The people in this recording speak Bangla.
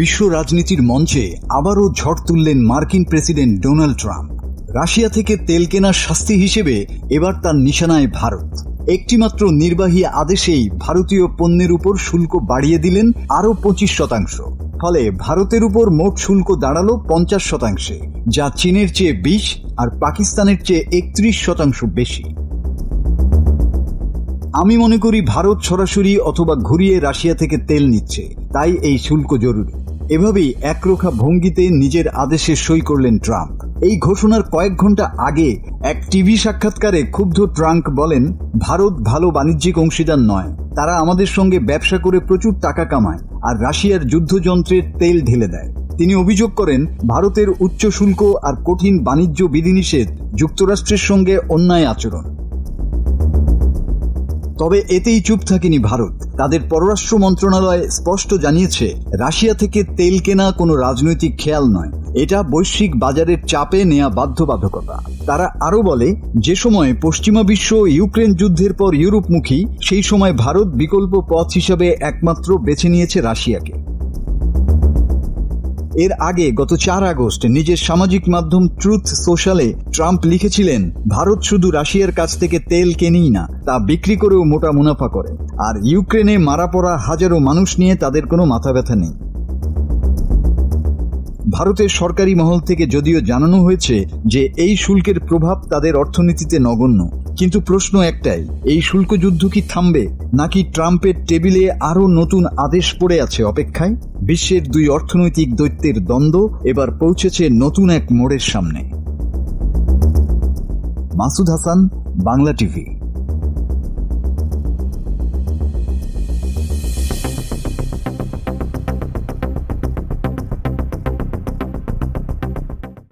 বিশ্ব রাজনীতির মঞ্চে আবারও ঝড় তুললেন মার্কিন প্রেসিডেন্ট ডোনাল্ড ট্রাম্প। রাশিয়া থেকে তেল কেনার শাস্তি হিসেবে এবার তার নিশানায় ভারত। একটিমাত্র নির্বাহী আদেশেই ভারতীয় পণ্যের উপর শুল্ক বাড়িয়ে দিলেন আরও পঁচিশ শতাংশ। ফলে ভারতের উপর মোট শুল্ক দাঁড়াল পঞ্চাশ শতাংশে, যা চীনের চেয়ে বিশ আর পাকিস্তানের চেয়ে একত্রিশ শতাংশ বেশি। আমি মনে করি ভারত সরাসরি অথবা ঘুরিয়ে রাশিয়া থেকে তেল নিচ্ছে, তাই এই শুল্ক জরুরি। এভাবেই একরোখা ভঙ্গিতে নিজের আদেশে সই করলেন ট্রাম্প। এই ঘোষণার কয়েক ঘণ্টা আগে এক টিভি সাক্ষাৎকারে ক্ষুব্ধ ট্রাম্প বলেন, ভারত ভালো বাণিজ্যিক অংশীদার নয়। তারা আমাদের সঙ্গে ব্যবসা করে প্রচুর টাকা কামায় আর রাশিয়ার যুদ্ধযন্ত্রের তেল ঢেলে দেয়। তিনি অভিযোগ করেন, ভারতের উচ্চ শুল্ক আর কঠিন বাণিজ্য বিধিনিষেধ যুক্তরাষ্ট্রের সঙ্গে অন্যায় আচরণ। তবে এতেই চুপ থাকেনি ভারত। তাদের পররাষ্ট্র মন্ত্রণালয় স্পষ্ট জানিয়েছে, রাশিয়া থেকে তেল কেনা কোনো রাজনৈতিক খেয়াল নয়। এটা বৈশ্বিক বাজারের চাপে নেয়া বাধ্যবাধকতা। তারা আরও বলে, যে সময় পশ্চিমা বিশ্ব ইউক্রেন যুদ্ধের পর ইউরোপমুখী, সেই সময় ভারত বিকল্প পথ হিসাবে একমাত্র বেছে নিয়েছে রাশিয়াকে। এর আগে গত চার আগস্ট নিজের সামাজিক মাধ্যম ট্রুথ সোশ্যালে ট্রাম্প লিখেছিলেন, ভারত শুধু রাশিয়ার কাছ থেকে তেল কেনেই না, তা বিক্রি করেও মোটা মুনাফা করে। আর ইউক্রেনে মারা পড়া হাজারো মানুষ নিয়ে তাদের কোনো মাথা ব্যথা নেই। ভারতের সরকারি মহল থেকে যদিও জানানো হয়েছে যে এই শুল্কের প্রভাব তাদের অর্থনীতিতে নগণ্য। কিন্তু প্রশ্ন একটাই, এই শুল্ক যুদ্ধ কি থামবে? নাকি ট্রাম্পের টেবিলে আরও নতুন আদেশ পড়ে আছে অপেক্ষায়? বিশ্বের দুই অর্থনৈতিক দৈত্যের দ্বন্দ্ব এবার পৌঁছেছে নতুন এক মোড়ের সামনে। মাসুদ হাসান, বাংলা টিভি।